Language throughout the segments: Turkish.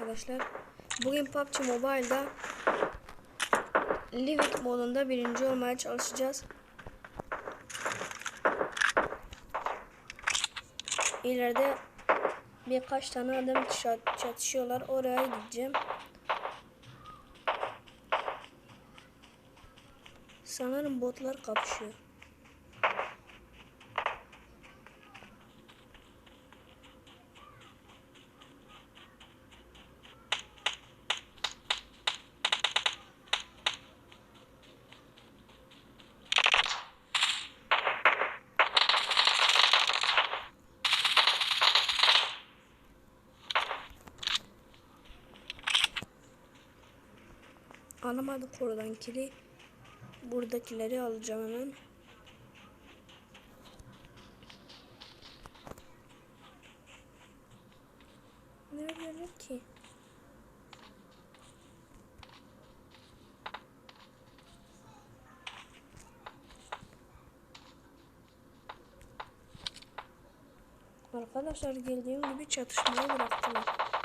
arkadaşlar. Bugün PUBG Mobile'da Livik modunda birinci olmaya çalışacağız. İleride birkaç tane adam çat- çatışıyorlar. Oraya gideceğim. Sanırım botlar kapışıyor. Alamadık oradan kili. Buradakileri alacağım hemen. Neredeler ki? Arkadaşlar geldiğim gibi çatışmayı bıraktılar.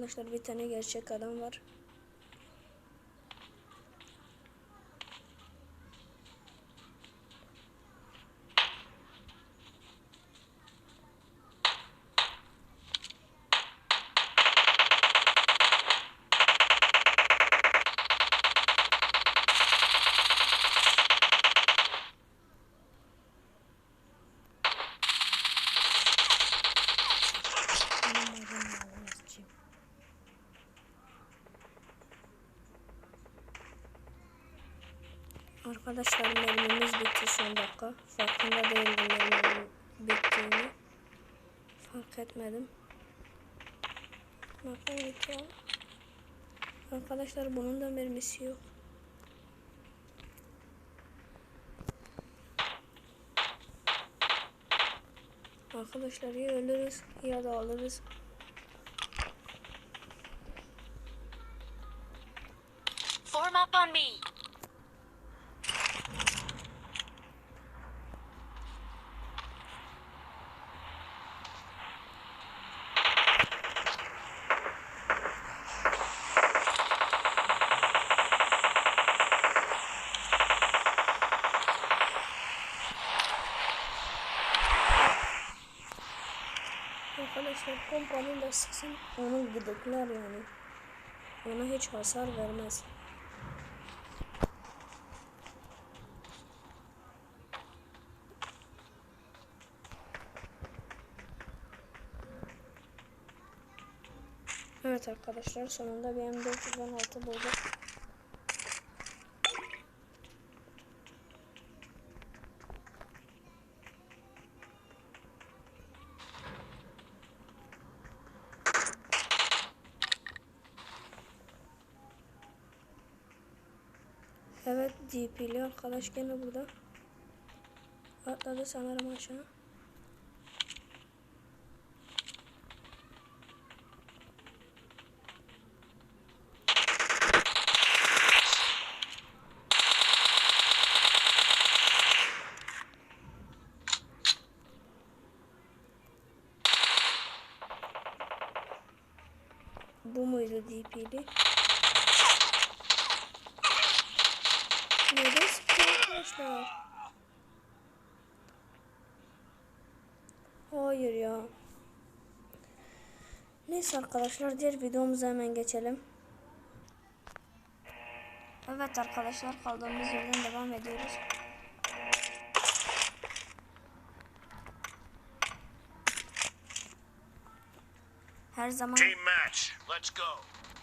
Arkadaşlar bir tane gerçek adam var. Arkadaşlar mermimiz bitti son dakika. Farkında değildim mermimin bittiğini. Fark etmedim. Bakın bitiyor. Arkadaşlar bunun da mermisi yok. Arkadaşlar ya ölürüz ya da alırız. Form up on me. Arkadaşlar kompanıyla sıksın onu gıdıklar yani. Ona hiç hasar vermez. Evet arkadaşlar sonunda bir M416 bulduk. DP'li arkadaş gene burada. Atladı sanırım aşağı. Bu muydu DP'li? Sıkıyor arkadaşlar? Hayır ya. Neyse arkadaşlar diğer videomuza hemen geçelim. Evet arkadaşlar kaldığımız yerden devam ediyoruz. Her zaman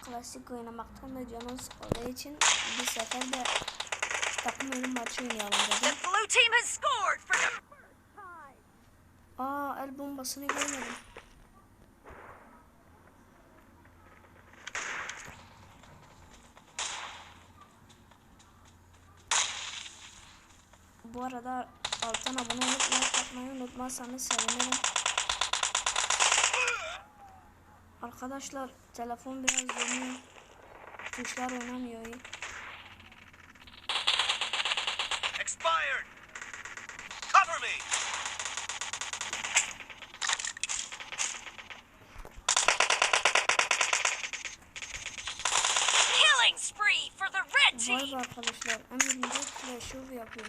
klasik oynamaktan da canım sıkıldığı için bir sefer de takım oyunu maçı oynayalım The dedim. blue team has scored for the Aa el bombasını görmedim. Bu arada alttan abone olup like atmayı unutmazsanız sevinirim. Arkadaşlar telefon biraz yanıyor. Tuşlar oynamıyor şov yapıyor.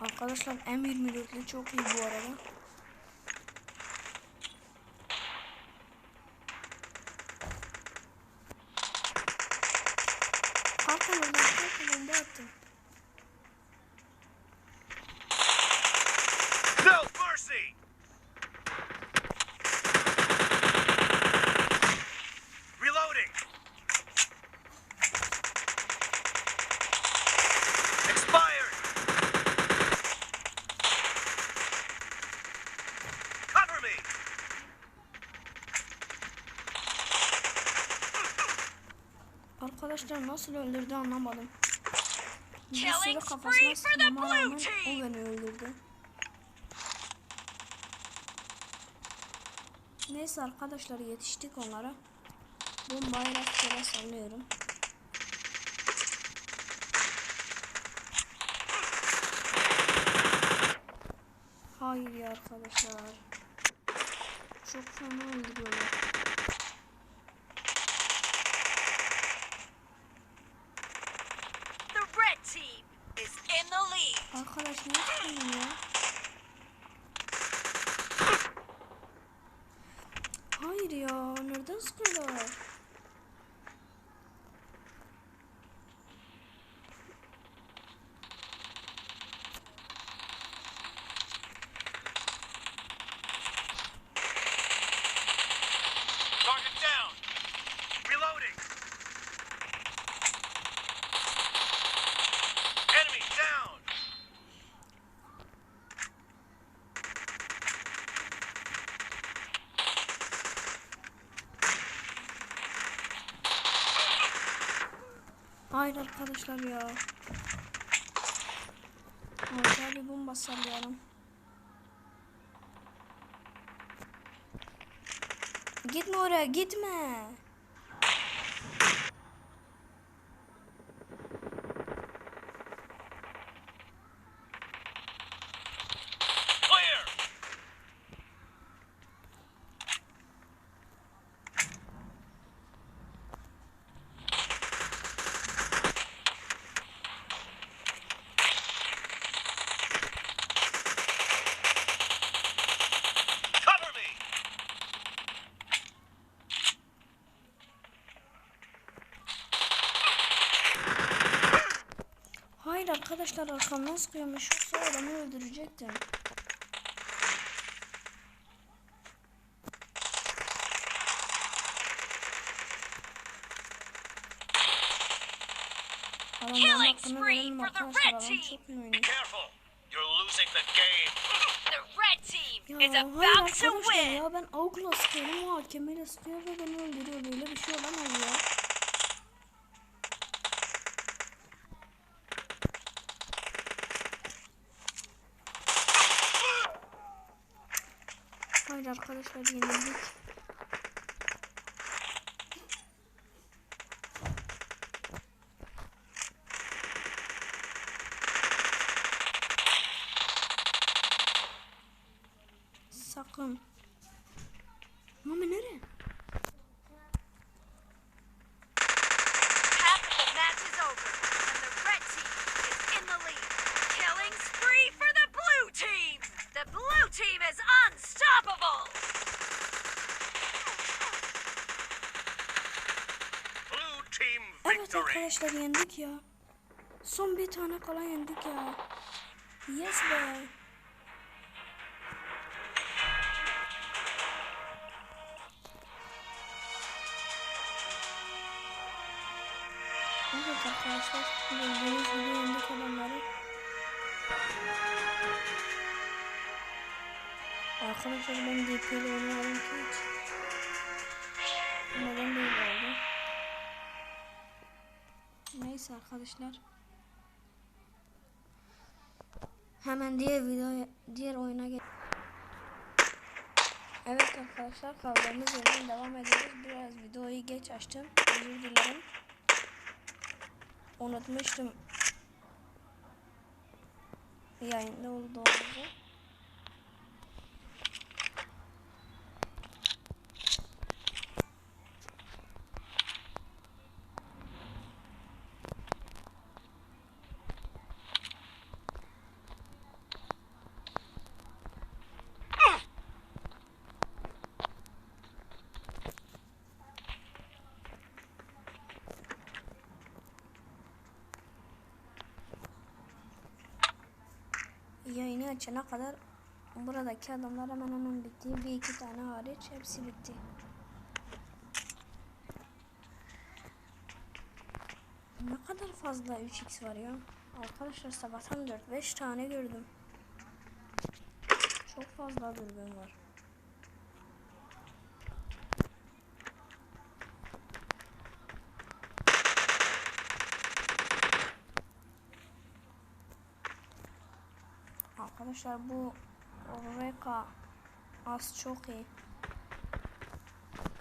Arkadaşlar M24'lü çok iyi bu arada. Arkadaşlar nasıl öldürdü anlamadım. Bir sürü kafasına sıkmama rağmen o beni öldürdü. Neyse arkadaşlar yetiştik onlara. Bombayı rastgele sallıyorum. Hayır arkadaşlar. Çok fena öldürüyorlar. The red team is in the lead. Arkadaş ne yapıyorsun ya? Hayır ya, nereden sıkıyorlar? Hayır arkadaşlar ya. Ortaya bir bomba sallıyorum. Gitme oraya, gitme. Clear! Cover me! Hayır arkadaşlar arkamdan sıkıyormuş. Yoksa adamı öldürecektim. Killing spree for the red team. Be careful! You're losing the game! The red team is about to win. ya ben avukla sıkıyorum hakemeyle sıkıyor ve beni öldürüyor. Böyle bir şey olamaz ya. Hayır arkadaşlar yenildik. Sakın. Mami nereye? Half of the match is over, and the red team is in the lead. Killing spree for the blue team. The blue team is unstoppable. Blue team Evet victory! Arkadaşlar yendik ya. Son bir tane kala yendik ya. Yes be. Evet arkadaşlar. Gördüğünüz gibi yendik adamları. Arkadaşlar ben DP'li oynayalım ki Neyse arkadaşlar. Hemen diğer videoya, diğer oyuna geç. Evet arkadaşlar kaldığımız yerden devam ediyoruz. Biraz videoyu geç açtım. Özür dilerim. Unutmuştum. Yayında olduğumuzu. Yayını açana kadar buradaki adamlar hemen hemen bitti. Bir iki tane hariç hepsi bitti. Ne kadar fazla 3x var ya. Arkadaşlar sabahtan 4-5 tane gördüm. Çok fazla dürbün var. Arkadaşlar bu Reka az çok iyi.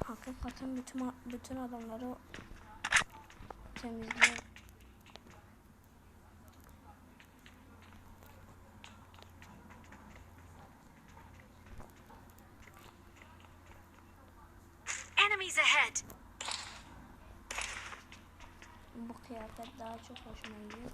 Hakikaten bütün bütün adamları temizliyor. Enemies ahead! Bu kıyafet daha çok hoşuma gidiyor.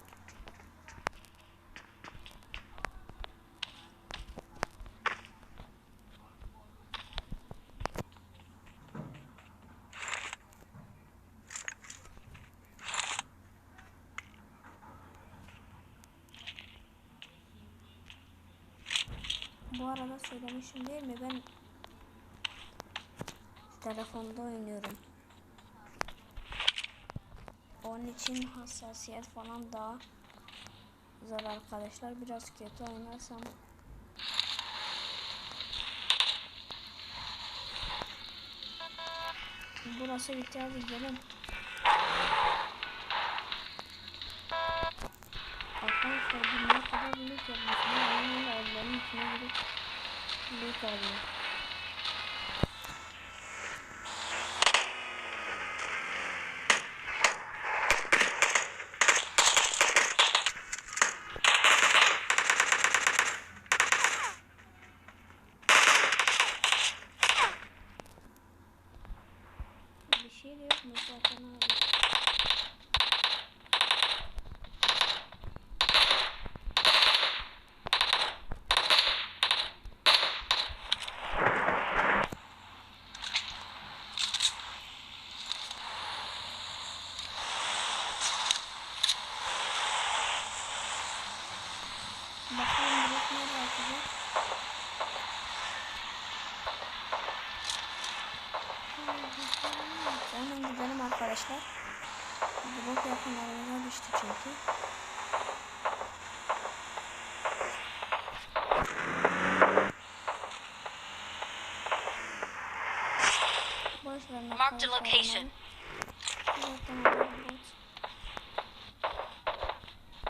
Arada söylemişim değil mi? Ben telefonda oynuyorum. Onun için hassasiyet falan daha zor arkadaşlar. Biraz kötü oynarsam Burası bitti hadi gelin. Arkadaşlar bu ne kadar büyük yapmışım. Yani evlerin içine girip büyük alıyor. Bir şey de yok mu zaten abi? Bakalım direkt nereye atacak? Hemen gidelim arkadaşlar. Blok yakınlarımıza düştü çünkü. A nakarat location. olmayı. Zaten orada bot.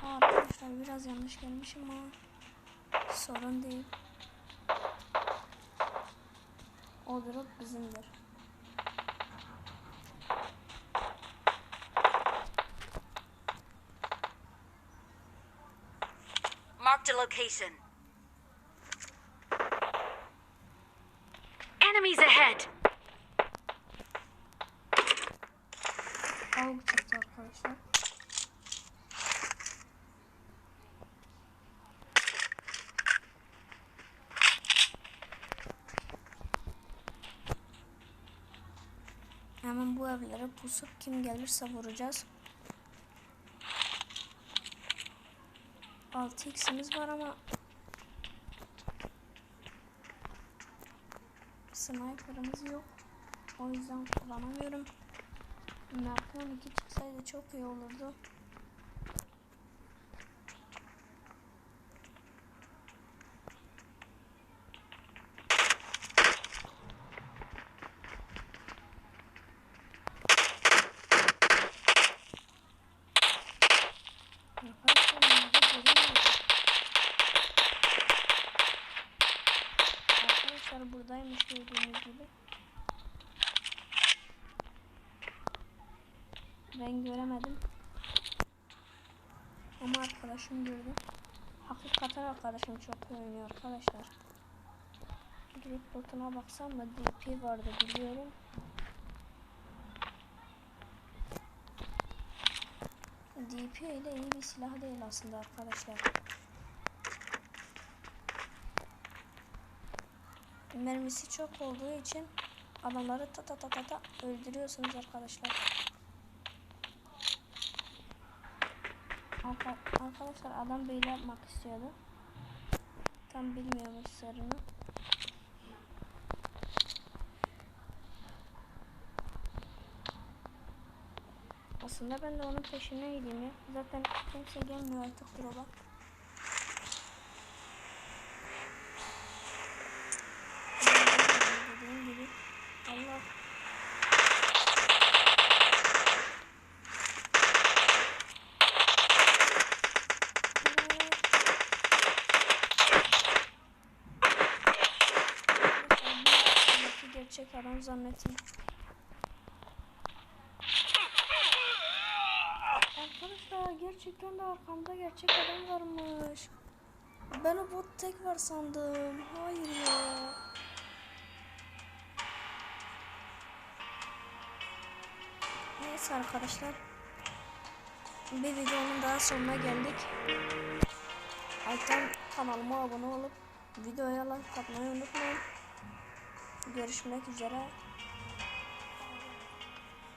Aa, Arkadaşlar biraz yanlış gelmişim ama sorun değil. O drop bizimdir. Marked a location. Enemies ahead! Avuk çıktı arkadaşlar. Hemen bu evlere pusup kim gelirse vuracağız. 6x'imiz var ama sniper'ımız yok. O yüzden kullanamıyorum. Mermi 12 çıksaydı çok iyi olurdu. Arkadaşlar nerede göremiyorum. Arkadaşlar burada buradaymış gördüğünüz gibi. Ben göremedim. Ama arkadaşım gördü. Hakikaten arkadaşım çok oynuyor arkadaşlar. Gidip botuna baksam mı? DP vardı biliyorum. DP ile iyi bir silah değil aslında arkadaşlar. Mermisi çok olduğu için adamları ta ta ta ta ta öldürüyorsunuz arkadaşlar. Arkadaşlar adam böyle yapmak istiyordu. Tam bilmiyorum sırrını. Aslında ben de onun peşine gideyim ya. Zaten kimse gelmiyor artık drop'a. Dediğim gibi. Allah. Gerçek adam zannettim. Arkadaşlar gerçekten de arkamda gerçek adam varmış. Ben o bot tek var sandım. Hayır ya. Neyse arkadaşlar. Bir videonun daha sonuna geldik. Alttan kanalıma abone olup videoya like atmayı unutmayın. Görüşmek üzere.